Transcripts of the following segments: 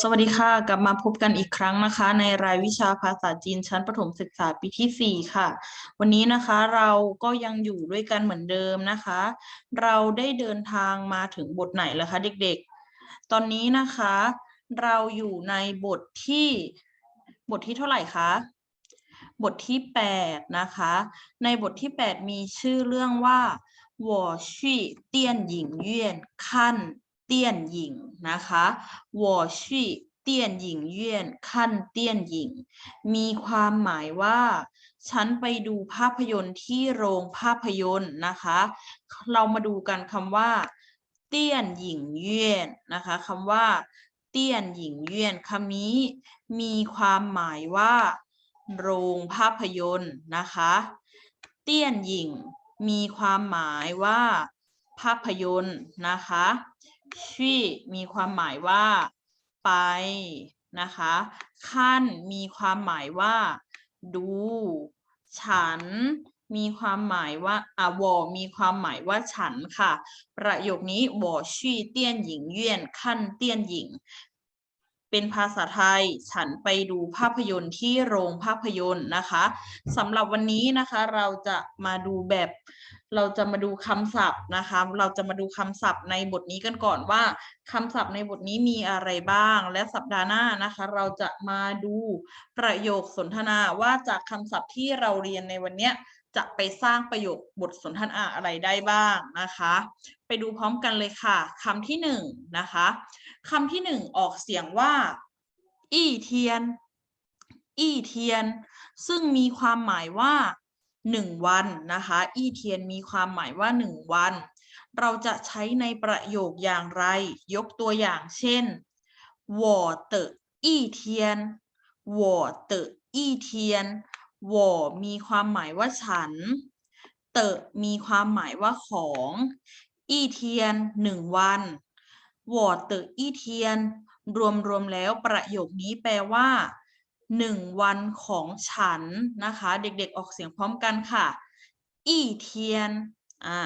สวัสดีค่ะ กลับมาพบกันอีกครั้งนะคะ ในรายวิชาภาษาจีนชั้นประถมศึกษาปีที่ 4 ค่ะ วันนี้นะคะเราก็ยังอยู่ด้วยกันเหมือนเดิมนะคะ เราได้เดินทางมาถึงบทไหนแล้วคะเด็กๆ ตอนนี้นะคะ เราอยู่ในบทที่บทที่เท่าไหร่คะบทที่ 8 นะคะ ในบทที่ 8 มีชื่อเรื่องว่าหัวชี่เตี้ยนหญิงเยี่ยนขั้น เตี้ยนหญิงนะคะ我去电影院看电影มีความหมายว่า ฉันไปดูภาพยนตร์ที่โรงภาพยนตร์นะคะ เรามาดูกันคำว่า เตี้ยนหญิงเยี่ยนนะคะคำว่า เตี้ยนหญิงเยี่ยนคำนี้ มีความหมายว่า โรงภาพยนตร์นะคะ เตี้ยนหญิง มีความหมายว่า ภาพยนตร์นะคะ ชี่มีความหมายว่า ไปนะคะขั้นมีความหมายว่า ดู ฉัน มีความหมายว่าอ่าวอมีความหมายว่าฉันค่ะ ประโยคนี้วอชี่เตี้ยนหญิงเยี่ยนขั้นเตี้ยนหญิง เป็นภาษาไทย ฉันไปดูภาพยนตร์ที่โรงภาพยนตร์นะคะสำหรับวันนี้นะคะ เราจะมาดูแบบ เราจะมาดูคำศัพท์นะคะ เราจะมาดูคำศัพท์ในบทนี้กันก่อนว่าคำศัพท์ในบทนี้มีอะไรบ้าง และสัปดาห์หน้านะคะ เราจะมาดูประโยคสนทนาว่าจากคำศัพท์ที่เราเรียนในวันนี้จะไปสร้างประโยคบทสนทนาอะไรได้บ้างนะคะ ไปดูพร้อมกันเลยค่ะคำที่หนึ่งนะคะคำที่หนึ่งออกเสียงว่า อี้เทียน อี้เทียน ซึ่งมีความหมายว่า หนึ่งวันนะคะ อี้เทียนมีความหมายว่าหนึ่งวัน เราจะใช้ในประโยคอย่างไร ยกตัวอย่างเช่น我的一天我的一天我มีความหมายว่าฉัน เตอะมีความหมายว่าของ อี้เทียนหนึ่งวัน我的一天รวมรวมๆแล้วประโยคนี้แปลว่า หนึ่งวันของฉันนะคะ เด็กๆออกเสียงพร้อมกันค่ะ อี้เทียนอ่า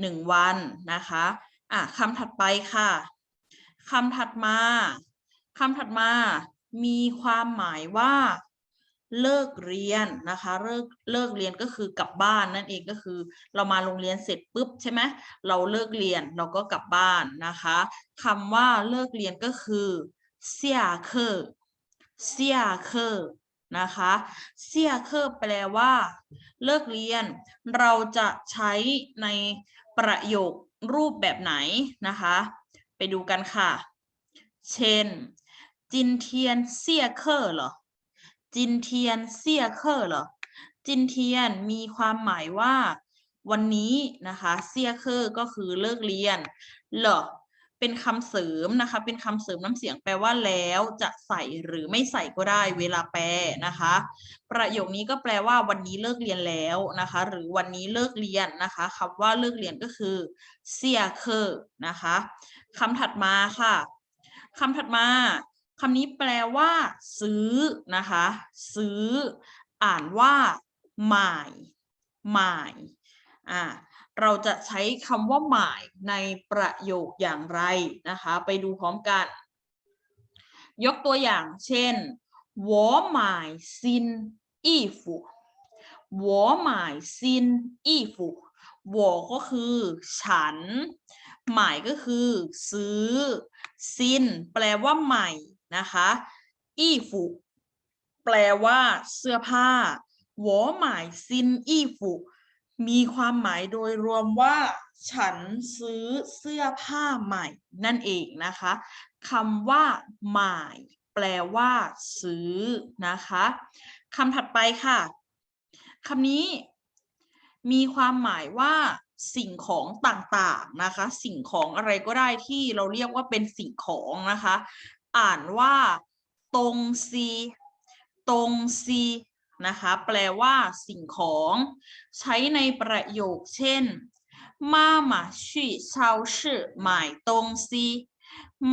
หนึ่งวันนะคะอะคำถัดไปค่ะคำถัดมาคำถัดมามีความหมายว่าเลิกเรียนนะคะเลิกเลิกเรียนก็คือกลับบ้านนั่นเองก็คือ เรามาโรงเรียนเสร็จปุ๊บใช่ไหมเราเลิกเรียนเราก็กลับบ้านนะคะคำว่าเลิกเรียนก็คือเสียเคอ เสียเคอนะคะเสียเคอแปลว่า เลิกเรียน เราจะใช้ในประโยครูปแบบไหนนะคะ ไปดูกันค่ะ เช่นจินเทียนเสียเคอเหรอจินเทียนเสียเคอเหรอจินเทียนมีความหมายว่า วันนี้นะคะเสียเคอก็คือเลิกเรียนเหรอ เป็นคำเสริมนะคะ เป็นคำเสริมน้ำเสียงแปลว่าแล้วจะใส่หรือไม่ใส่ก็ได้เวลาแปลนะคะ ประโยคนี้ก็แปลว่าวันนี้เลิกเรียนแล้วนะคะ หรือวันนี้เลิกเรียนนะคะคำว่าเลิกเรียนก็คือเสียเคอนะคะคำถัดมาค่ะคำถัดมาคำนี้แปลว่า ซื้อนะคะ ซื้อ อ่านว่าหมายหมายอ่า เราจะใช้คำว่าหมายในประโยคอย่างไรนะคะ ไปดูพร้อมกัน ยกตัวอย่างเช่น我买新衣服我买新衣服我ก็คือฉัน หมายก็คือ ซื้อ ซิน แปลว่าใหม่นะคะอี้ฟุแปลว่า เสื้อผ้า我买新衣服 มีความหมายโดยรวมว่า ฉันซื้อเสื้อผ้าใหม่นั่นเองนะคะคำว่าใหมายแปลว่า ซื้อนะคะคำถัดไปค่ะคำนี้ มีความหมายว่า สิ่งของต่างๆนะคะ สิ่งของอะไรก็ได้ที่เราเรียกว่าเป็นสิ่งของนะคะ อ่านว่า ตรงซีตรงซี นะคะ แปลว่าสิ่งของ ใช้ในประโยคเช่นมามาชีเชาชื่อหมายตรงซี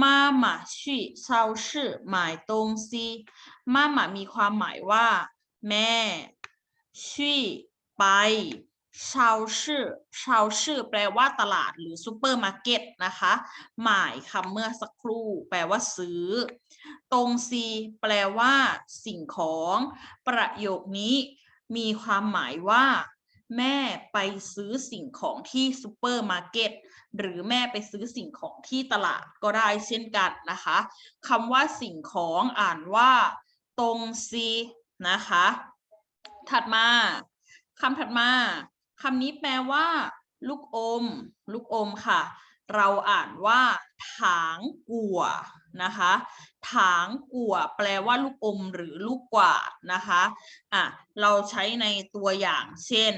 มามาชีเชาชื่อหมายตรงซีมามามีความหมายว่า แม่ชีไป ชาวชื่อชาวชื่อแปลว่าตลาดหรือซูเปอร์มาร์เก็ตนะคะ หมายคำเมื่อสักครู่ แปลว่าซื้อ ตรงซีแปลว่า สิ่งของ ประโยคนี้มีความหมายว่า แม่ไปซื้อสิ่งของที่ซูเปอร์มาร์เก็ตหรือแม่ไปซื้อสิ่งของที่ตลาดก็ได้เช่นกันนะคะคำว่าสิ่งของอ่านว่า ตรงซีนะคะ ถัดมาคำถัดมา คำนี้แปลว่า ลูกอม ลูกอมค่ะ เราอ่านว่า ถางกัวนะคะ ถางกัว แปลว่าลูกอมหรือลูกกวาดนะคะอ่ะเราใช้ในตัวอย่างเช่น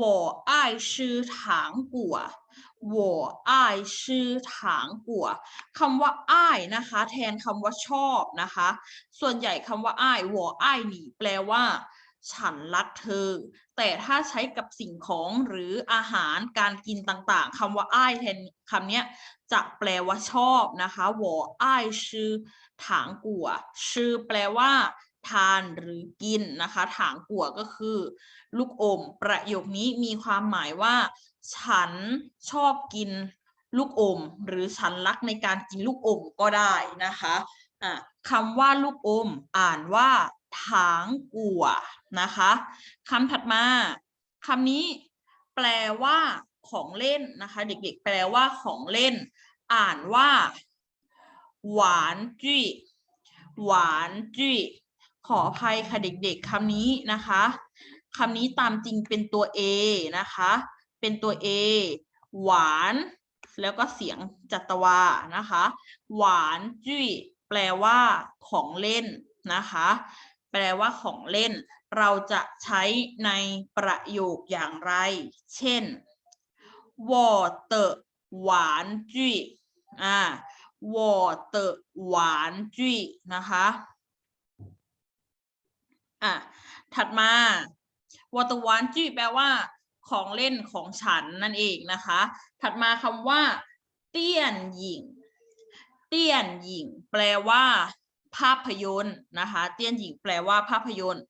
我爱吃糖果我爱吃糖果คำว่าอ้ายนะคะ แทนคำว่าชอบนะคะ ส่วนใหญ่คำว่าอ้าย我爱你แปลว่า ฉันรักเธอ แต่ถ้าใช้กับสิ่งของหรืออาหารการกินต่างๆคำว่าไอ้แทนคำนี้จะแปลว่าชอบนะคะวอไอ้ชื่อถางกัวชื่อแปลว่าทานหรือกินนะคะ ถางกัวก็คือ ลูกอม ประโยคนี้มีความหมายว่า ฉันชอบกินลูกอม หรือฉันรักในการกินลูกอมก็ได้นะคะะคำว่าลูกอม อ่านว่าถางกัวนะคะคำถัดมาคำนี้แปลว่าของเล่นนะคะ เด็กๆ แปลว่าของเล่น อ่านว่า หวานจุ้ยหวานจุ้ยขออภัยค่ะเด็กๆคำนี้นะคะคำนี้ตามจริงเป็นตัว A นะคะ เป็นตัว A หวาน แล้วก็เสียงจัตวานะคะ หวานจุ้ยแปลว่าของเล่นนะคะ แปลว่าของเล่น เราจะใช้ในประโยคอย่างไร เช่นวอเตอร์หวานจุยอ่าวอเตอร์หวานจุยนะคะอะถัดมาวอเตอร์หวานจุยแปลว่า ของเล่นของฉันนั่นเองนะคะ ถัดมาคำว่า เตี้ยนหญิง เตี้ยนหญิง แปลว่า ภาพยนตร์นะคะ เตี้ยนหญิงแปลว่าภาพยนตร์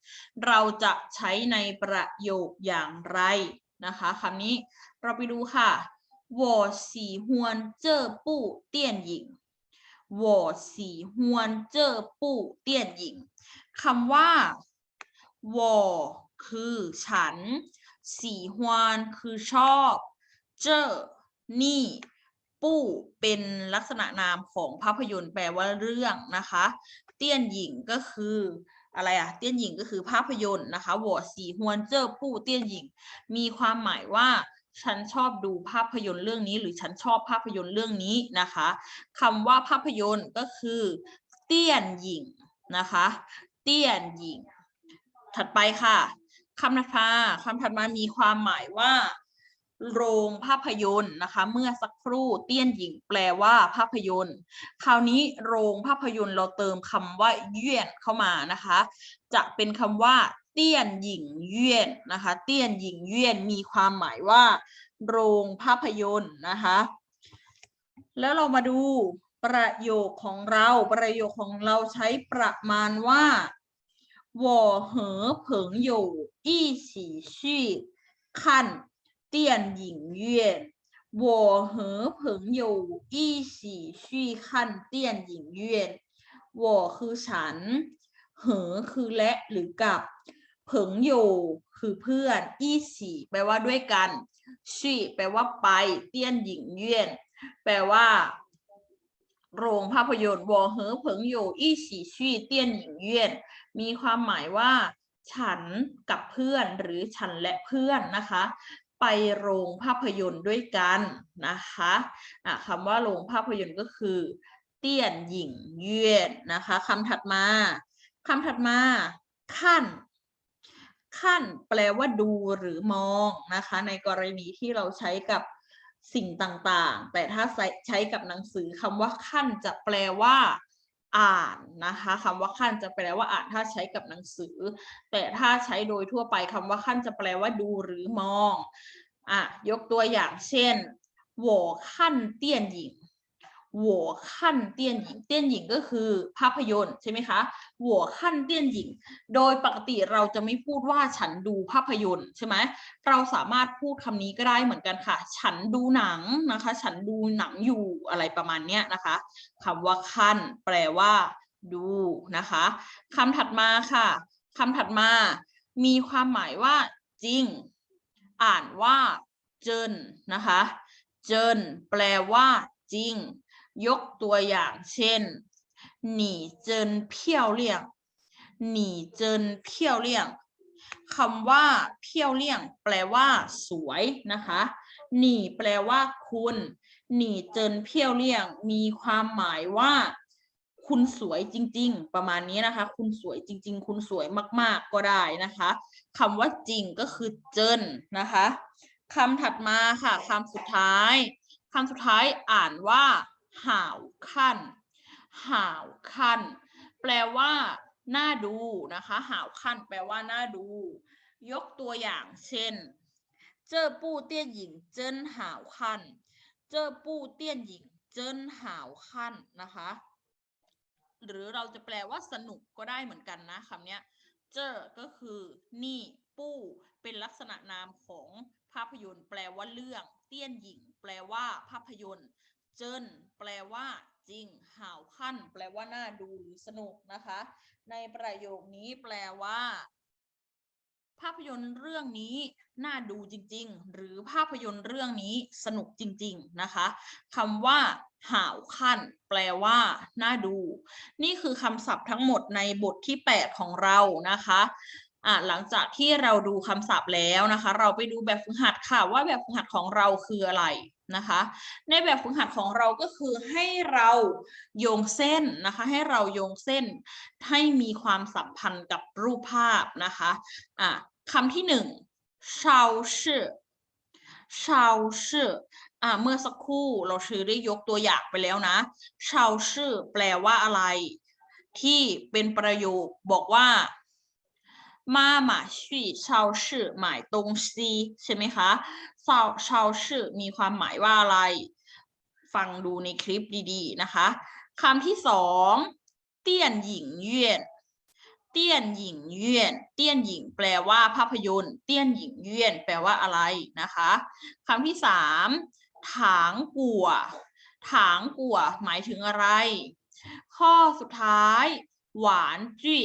เราจะใช้ในประโยคอย่างไรนะคะคำนี้เราไปดูค่ะ我喜欢这部电影我喜欢这部电影คำว่า วอคือฉัน สีฮวานคือชอบ เจอนี่ ปู้เป็นลักษณะนามของภาพยนตร์แปลว่าเรื่องนะคะ เตี้ยนหญิงก็คืออะไรอะเตี้ยนหญิงก็คือภาพยนตร์นะคะวอสีฮวนเจอปู้เตี้ยนหญิง มีความหมายว่าฉันชอบดูภาพยนตร์เรื่องนี้ หรือฉันชอบภาพยนตร์เรื่องนี้นะคะคำว่าภาพยนตร์ก็คือ เตี้ยนหญิงนะคะ เตี้ยนหญิง ถัดไปค่ะคำถัดมาคำถัดมามีความหมายว่า โรงภาพยนตร์นะคะ เมื่อสักครู่เตี้ยนหญิง แปลว่าภาพยนตร์ คราวนี้โรงภาพยนตร์เราเติมคำว่าเยี่ยนเข้ามานะคะ จะเป็นคำว่า เตี้ยนหญิงเยี่ยนนะคะ เตี้ยนหญิงเยี่ยนมีความหมายว่า โรงภาพยนตร์นะคะ แล้วเรามาดูประโยคของเราประโยคของเราใช้ประมาณว่า我和朋友一起去看 电影院我和朋友一起去看电影院我คือฉัน เหอคือและหรือกับ เผิงโยคือเพื่อนอี้สีแปลว่าด้วยกันชี่แปลว่าไป เตี้ยนหญิงเยี่ยน แปลว่า โรงภาพยนตร์วอเหอเผิงโยอี้สีชี่เตี้ยนหญิงเยี่ยน มีความหมายว่า ฉันกับเพื่อนหรือฉันและเพื่อนนะคะ ไปโรงภาพยนตร์ด้วยกันนะคะอะคำว่าโรงภาพยนตร์ก็คือเตี้ยนหญิงเยี่นนะคะคำถัดมาคำถัดมาขั้น ขั้นแปลว่าดูหรือมองนะคะ ในกรณีที่เราใช้กับสิ่งต่างๆ แต่ถ้าใช้ใช้กับหนังสือคำว่าขั้นจะแปลว่า อ่านนะคะคำว่าขั้นจะแปลว่าอ่านถ้าใช้กับหนังสือ แต่ถ้าใช้โดยทั่วไปคำว่าขั้นจะแปลว่าดูหรือมอง อ่ะ ยกตัวอย่างเช่น我看电影我 หัวขั้นเตี้ยนหญิง เตี้ยนหญิงก็คือภาพยนตร์ใช่ไหมคะหัวขั้นเตี้ยนหญิง โดยปกติเราจะไม่พูดว่าฉันดูภาพยนตร์ใช่ไหมเราสามารถพูดคำนี้ก็ได้เหมือนกันค่ะ ฉันดูหนังนะคะ ฉันดูหนังอยู่อะไรประมาณเนี้ยนะคะคำว่าขั้น แปลว่า ดูนะคะคำถัดมาค่ะคำถัดมา มีความหมายว่า จริง อ่านว่า เจินนะคะ เจินแปลว่า จริง ยกตัวอย่างเช่นหนีเจินเพี้ยวเลี่ยงหนีเจินเพี้ยวเลี่ยงคำว่าเพี้ยวเลี่ยง แปลว่าสวยนะคะหนีแปลว่าคุณหนีเจินเพี้ยวเลี่ยง มีความหมายว่า คุณสวยจริง ๆ ประมาณนี้นะคะ คุณสวยจริง ๆ คุณสวยมาก ๆ ก็ได้นะคะคำว่าจริงก็คือเจินนะคะคำถัดมาค่ะคำสุดท้ายคำสุดท้ายอ่านว่า หาวขั้น หาวขั้น แปลว่าน่าดูนะคะ หาวขั้น แปลว่าน่าดู ยกตัวอย่างเช่น เจอปู้เตี้ยนหญิงเจิ้นหาวขั้น เจอปู้เตี้ยนหญิงเจิ้นหาวขั้นนะคะ หรือเราจะแปลว่าสนุกก็ได้เหมือนกันนะคำเนี้ยเจอก็คือนี่ปู้เป็นลักษณะนามของภาพยนตร์ แปลว่าเรื่อง เตี้ยนหญิง แปลว่าภาพยนตร์ เจิ้นแปลว่าจริงห่าวขั้น แปลว่าน่าดูหรือสนุกนะคะ ในประโยคนี้แปลว่า ภาพยนตร์เรื่องนี้น่าดูจริง ๆ หรือภาพยนตร์เรื่องนี้สนุกจริง ๆ นะคะคำว่าห่าวขั้น แปลว่าน่าดู นี่คือคำศัพท์ทั้งหมดในบทที่ 8 ของเรานะคะ อะหลังจากที่เราดูคำศัพท์แล้วนะคะ เราไปดูแบบฝึกหัดค่ะว่าแบบฝึกหัดของเราคืออะไรนะคะ ในแบบฝึกหัดของเราก็คือให้เราโยงเส้นนะคะ ให้เราโยงเส้นให้มีความสัมพันธ์กับรูปภาพนะคะอะคำที่หนึ่งชาวชื่อชาวชื่ออะเมื่อสักครู่เราชื่อได้ยกตัวอย่างไปแล้วนะชาวชื่อแปลว่าอะไร ที่เป็นประโยคบอกว่า มาหมาชี่ชาวชื่อหมายตรงซีใช่ไหมคะชาวชาวชื่อมีความหมายว่าอะไร ฟังดูในคลิปดีๆนะคะคำที่สองเตี้ยนหญิงเยี่ยนเตี้ยนหญิงเยี่ยนเตี้ยนหญิงแปลว่าภาพยนตร์ เตี้ยนหญิงเยี่ยนแปลว่าอะไรนะคะคำที่สามถางกัวถางกัวหมายถึงอะไร ข้อสุดท้าย หวานจี้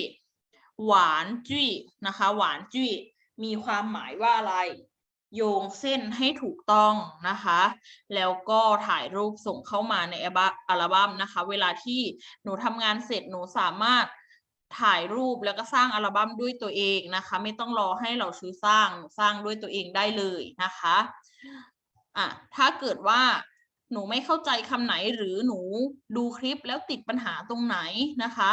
หวานจี้นะคะ หวานจี้มีความหมายว่าอะไร โยงเส้นให้ถูกต้องนะคะ แล้วก็ถ่ายรูปส่งเข้ามาในอัลบั้มนะคะ เวลาที่หนูทำงานเสร็จหนูสามารถถ่ายรูปแล้วก็สร้างอัลบั้มด้วยตัวเองนะคะ ไม่ต้องรอให้เราซื้อสร้างสร้างด้วยตัวเองได้เลยนะคะอะถ้าเกิดว่าหนูไม่เข้าใจคำไหนหรือหนูดูคลิปแล้วติดปัญหาตรงไหนนะคะ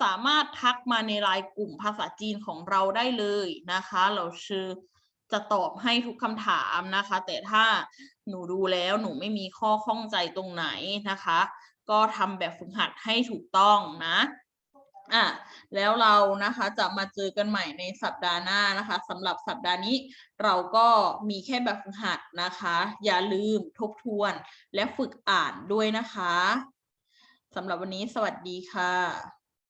สามารถทักมาในไลน์กลุ่มภาษาจีนของเราได้เลยนะคะ เราชื่อจะตอบให้ทุกคำถามนะคะ แต่ถ้าหนูดูแล้วหนูไม่มีข้อข้องใจตรงไหนนะคะ ก็ทำแบบฝึกหัดให้ถูกต้องนะอะแล้วเรานะคะจะมาเจอกันใหม่ในสัปดาห์หน้านะคะสำหรับสัปดาห์นี้เราก็มีแค่แบบฝึกหัดนะคะ อย่าลืมทบทวนและฝึกอ่านด้วยนะคะสำหรับวันนี้สวัสดีค่ะ